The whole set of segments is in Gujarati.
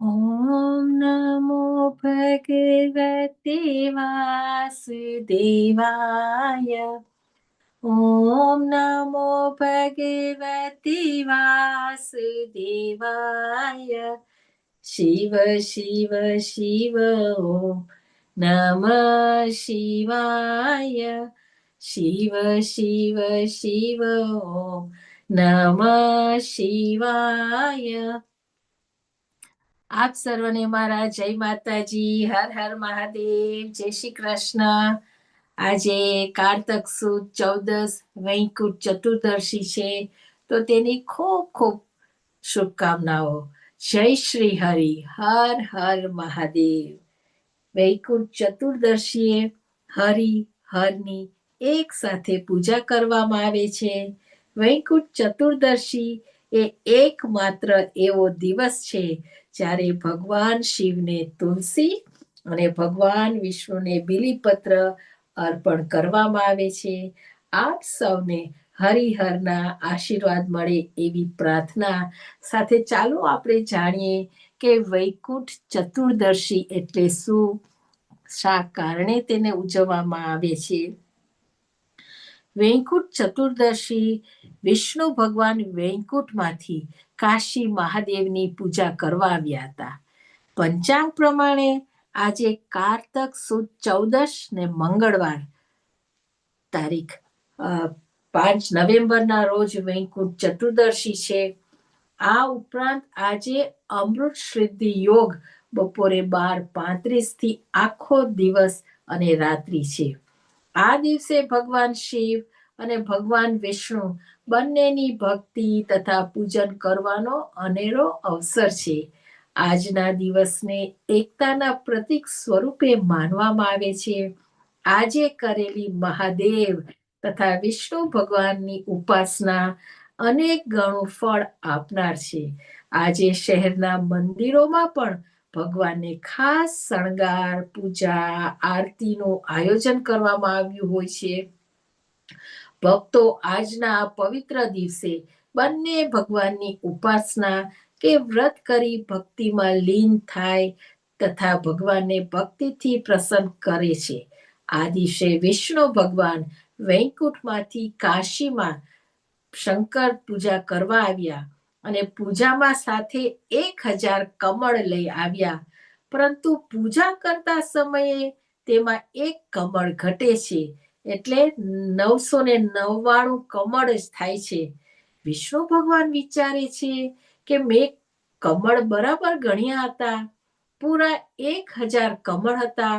ॐ नमो भगवते वासुदेवाय ॐ नमो भगवते वासुदेवाय शिव शिव शिव ॐ नमः शिवाय शिव शिव शिव ॐ नमः शिवाय આપ સર્વને મારા જય માતાજી, હર હર મહાદેવ, જય શ્રી કૃષ્ણ. આજે કારતક સુદ ચૌદસ વૈકુંઠ ચતુર્દશી છે, તો તેની ખૂબ ખૂબ શુભકામનાઓ. જય શ્રી હરિ, હર હર મહાદેવ. વૈકુંઠ ચતુર્દશીએ હરિ, હરની એક સાથે પૂજા કરવામાં આવે છે. વૈકુંઠ ચતુર્દશી એ એકમાત્ર એવો દિવસ છે જ્યારે ભગવાન શિવને તુલસી અને ભગવાન વિષ્ણુને બિલીપત્ર અર્પણ કરવામાં આવે છે. આપ સૌને હરિહરના આશીર્વાદ મળે એવી પ્રાર્થના સાથે ચાલો આપણે જાણીએ કે વૈકુંઠ ચતુર્દશી એટલે શું? શા કારણે તેને ઉજવવામાં આવે છે? વૈકુંઠ ચતુર્દશી, વિષ્ણુ ભગવાન વૈકુંઠમાંથી કાશી મહાદેવની પૂજા કરવા આવ્યા હતા. પંચાંગ પ્રમાણે આજે કારતક સુદ ચૌદશ ને મંગળવાર તારીખ પાંચ નવેમ્બરના રોજ વૈકુંઠ ચતુર્દશી છે. આ ઉપરાંત આજે અમૃત સિદ્ધિ યોગ બપોરે બાર પાંત્રીસથી આખો દિવસ અને રાત્રિ છે. આ દિવસે ભગવાન શિવ અને ભગવાન વિષ્ણુ બંનેની ભક્તિ તથા પૂજન કરવાનો અનેરો અવસર છે. આજના દિવસને એકતાના પ્રતીક સ્વરૂપે માનવામાં આવે છે. આજે કરેલી મહાદેવ તથા વિષ્ણુ ભગવાનની ઉપાસના અનેક ગણું ફળ આપનાર છે. આજે શહેરના મંદિરોમાં પણ ભગવાનને ખાસ શણગાર, પૂજા, આરતીનું આયોજન કરવામાં આવ્યું હોય છે. ભક્તો આજના પવિત્ર દિવસે બંને ભગવાનની ઉપાસના કે વ્રત કરી ભક્તિમાં લીન થાય તથા ભગવાનને ભક્તિથી પ્રસન્ન કરે છે. આ દિવસે વિષ્ણુ ભગવાન વૈકુંઠમાંથી કાશીમાં શંકર પૂજા કરવા આવ્યા. અને પૂજામાં સાથે એક હજાર કમળ લઈ આવ્યા. પરંતુ પૂજા કરતા સમયે તેમાં એક કમળ ઘટે છે. એટલે નવસો ને નવ્વાણું કમળ જ થાય છે. વિષ્ણુ ભગવાન વિચારે છે કે મેં કમળ બરાબર ગણ્યા હતા. પૂરા એક હજાર કમળ હતા.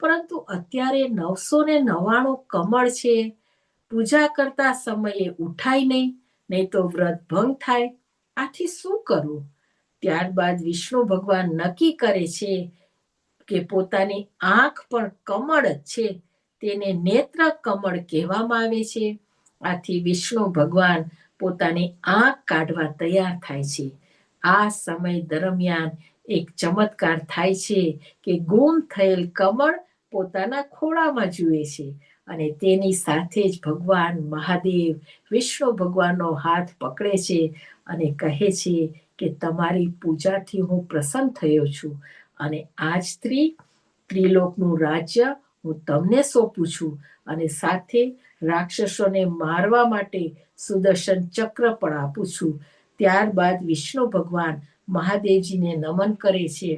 પરંતુ અત્યારે નવસો ને નવ્વાણું કમળ છે. પૂજા કરતા સમયે ઉઠાય નહીં નહીં તો વ્રત ભંગ થાય. આથી શું કરવું ત્યારબાદ વિષ્ણુ ભગવાન નક્કી કરે છે કે પોતાની આંખ પણ કમળ જ છે. તેને નેત્ર કમળ કહેવામાં આવે છે. આથી વિષ્ણુ ભગવાન પોતાની આંખ કાઢવા તૈયાર થાય છે. આ સમય દરમિયાન એક ચમત્કાર થાય છે કે ગુમ થયેલ કમળ પોતાના ખોળામાં જુએ છે. અને તેની સાથે જ ભગવાન મહાદેવ વિષ્ણુ ભગવાનનો હાથ પકડે છે અને કહે છે કે તમારી પૂજાથી હું પ્રસન્ન થયો છું અને આ ત્રિલોકનું રાજ્ય હું તમને સોંપું છું અને સાથે રાક્ષસોને મારવા માટે સુદર્શન ચક્ર પણ આપું છું. ત્યારબાદ વિષ્ણુ ભગવાન મહાદેવજીને નમન કરે છે.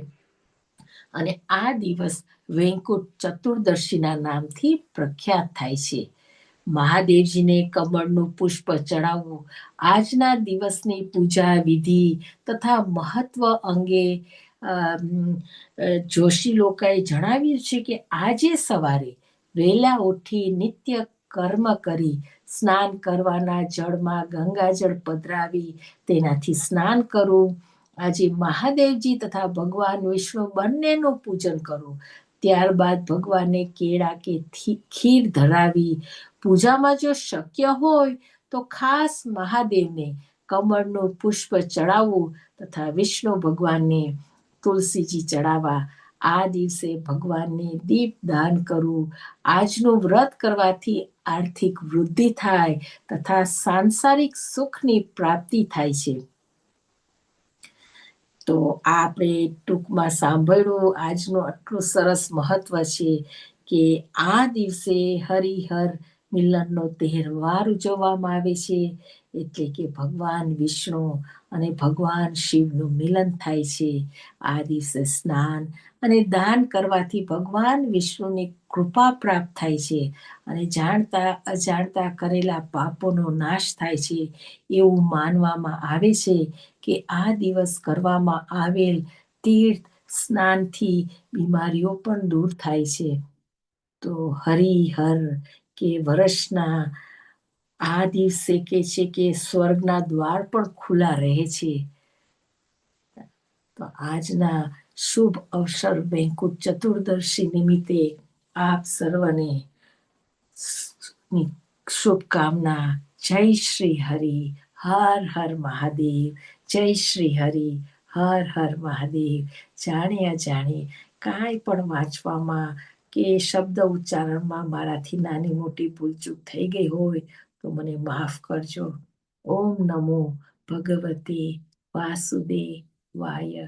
અને આ દિવસ વૈકુંઠ ચતુર્દશીના નામથી પ્રખ્યાત થાય છે. મહાદેવજીને કમળનું પુષ્પ ચડાવવું, આજના દિવસની પૂજા વિધિ તથા મહત્વ અંગે જોશી લોકોએ જણાવ્યું છે કે આજે સવારે વહેલા ઉઠી નિત્ય કર્મ કરી સ્નાન કરવાના જળમાં ગંગાજળ પધરાવી તેનાથી સ્નાન કરવું આજે મહાદેવજી તથા ભગવાન વિશ્વ બંનેનું પૂજન કરવું ત્યારબાદ ભગવાનને કેળા કે ખીર ધરાવી. પૂજામાં જો શક્ય હોય તો ખાસ મહાદેવને કમળનું પુષ્પ ચડાવવું તથા વિષ્ણુ ભગવાનને તુલસીજી ચડાવવા. આ દિવસે ભગવાનને દીપ દાન કરવું, આજનું વ્રત કરવાથી આર્થિક વૃદ્ધિ થાય તથા સાંસારિક સુખની પ્રાપ્તિ થાય છે. તો આપણે ટૂંકમાં સાંભળ્યું આજનું આટલું સરસ મહત્વ છે કે આ દિવસે હરિહર મિલનનો તહેવાર ઉજવવામાં આવે છે. એટલે કે ભગવાન વિષ્ણુ અને ભગવાન શિવનું મિલન થાય છે. આ દિવસે સ્નાન અને દાન કરવાથી ભગવાન વિષ્ણુની કૃપા પ્રાપ્ત થાય છે અને જાણતા અજાણતા કરેલા પાપોનો નાશ થાય છે. એવું માનવામાં આવે છે કે આ દિવસ કરવામાં આવેલ તીર્થ સ્નાનથી બીમારીઓ પણ દૂર થાય છે. તો હરિહર કે વર્ષના આ દિવસે કે છે કે સ્વર્ગના દ્વાર પણ ખુલ્લા રહે છે. તો આજના શુભ અવસર વૈકુંઠ ચતુર્દશી નિમિત્તે આપ સર્વને શુભકામના. જય શ્રી હરિ, હર હર મહાદેવ. જય શ્રી હરિ, હર હર મહાદેવ. જાણે અજાણે કાંઈ પણ વાંચવામાં કે શબ્દ ઉચ્ચારણમાં મારાથી નાની મોટી ભૂલચૂક થઈ ગઈ હોય તો મને માફ કરજો. ઓમ નમો ભગવતે વાસુદેવાય